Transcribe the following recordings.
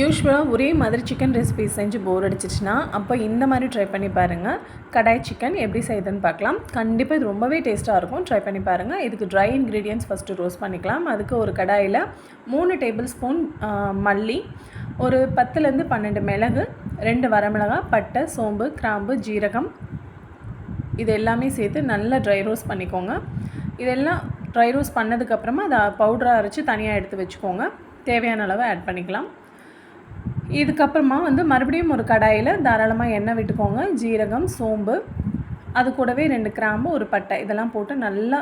யூஸ்வலாக ஒரே மாதிரி சிக்கன் ரெசிபி செஞ்சு போர் அடிச்சிச்சுன்னா அப்போ இந்த மாதிரி ட்ரை பண்ணி பாருங்கள் கடாய் சிக்கன் எப்படி செய்யுதுன்னு பார்க்கலாம். கண்டிப்பாக இது ரொம்பவே டேஸ்ட்டாக இருக்கும். ட்ரை பண்ணி பாருங்கள் இதுக்கு ட்ரை இன்க்ரீடியன்ஸ் ஃபஸ்ட்டு ரோஸ்ட் பண்ணிக்கலாம். அதுக்கு ஒரு கடாயில் மூணு டேபிள் ஸ்பூன் மல்லி ஒரு பத்துலேருந்து பன்னெண்டு மிளகு ரெண்டு வரமிளகாய் பட்டை சோம்பு கிராம்பு ஜீரகம். இது எல்லாமே சேர்த்து நல்லா ட்ரை ரோஸ்ட் பண்ணிக்கோங்க. இதெல்லாம் ட்ரை ரோஸ்ட் பண்ணதுக்கப்புறமா அதை பவுடராக அரைச்சி தனியாக எடுத்து வச்சுக்கோங்க. தேவையான அளவு ஆட் பண்ணிக்கலாம். இதுக்கப்புறமா வந்து மறுபடியும் ஒரு கடாயில் தாராளமாக எண்ணெய் விட்டுக்கோங்க. ஜீரகம் சோம்பு அது கூடவே ரெண்டு கிராம்பு ஒரு பட்டை. இதெல்லாம் போட்டு நல்லா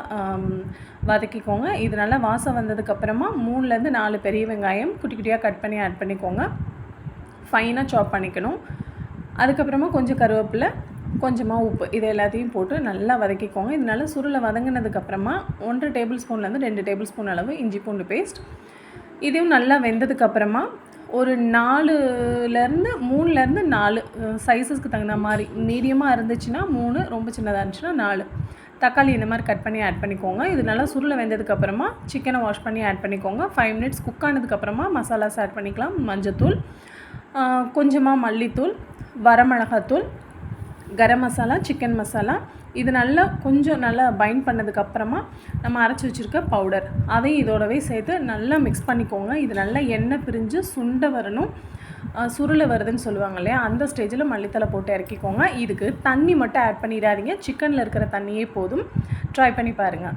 வதக்கிக்கோங்க. இது நல்லா வாசம் வந்ததுக்கப்புறமா மூணுலேருந்து நாலு பெரிய வெங்காயம் குட்டி குட்டியாக கட் பண்ணி ஆட் பண்ணிக்கோங்க. ஃபைனாக சாப் பண்ணிக்கணும். அதுக்கப்புறமா கொஞ்சம் கருவேப்பிலை கொஞ்சமாக உப்பு. இது எல்லாத்தையும் போட்டு நல்லா வதக்கிக்கோங்க. இது நல்லா சுருளை வதங்கினதுக்கப்புறமா ஒன்றரை டேபிள் ஸ்பூன்லேருந்து ரெண்டு டேபிள் ஸ்பூன் அளவு இஞ்சி பூண்டு பேஸ்ட் இதையும் நல்லா வெந்ததுக்கப்புறமா ஒரு நாலுலேருந்து மூணுலேருந்து நாலு சைஸஸ்க்கு தகுந்த மாதிரி. மீடியமாக இருந்துச்சுன்னா மூணு ரொம்ப சின்னதாக இருந்துச்சுன்னா நாலு. தக்காளி இந்த மாதிரி கட் பண்ணி ஆட் பண்ணிக்கோங்க. இது நல்லா சுருளை வெந்ததுக்கப்புறமா சிக்கனை வாஷ் பண்ணி ஆட் பண்ணிக்கோங்க. ஃபைவ் மினிட்ஸ் குக் ஆனதுக்கப்புறமா மசாலாஸ் ஆட் பண்ணிக்கலாம். மஞ்சத்தூள் கொஞ்சமாக மல்லித்தூள் வரமிளகாத்தூள் கரம் மசாலா சிக்கன் மசாலா. இது நல்லா கொஞ்சம் நல்லா பைண்ட் பண்ணதுக்கப்புறமா நம்ம அரைச்சி வச்சுருக்க பவுடர் அதையும் இதோடவே சேர்த்து நல்லா மிக்ஸ் பண்ணிக்கோங்க. இது நல்லா எண்ணெய் பிரிஞ்சு சுண்டை வரணும். சுருளை வருதுன்னு சொல்லுவாங்க இல்லையா? அந்த ஸ்டேஜில் மல்லித்தலை போட்டு இறக்கிக்கோங்க. இதுக்கு தண்ணி மட்டும் ஆட் பண்ணிடாதீங்க. சிக்கனில் இருக்கிற தண்ணியே போதும். ட்ரை பண்ணி பாருங்கள்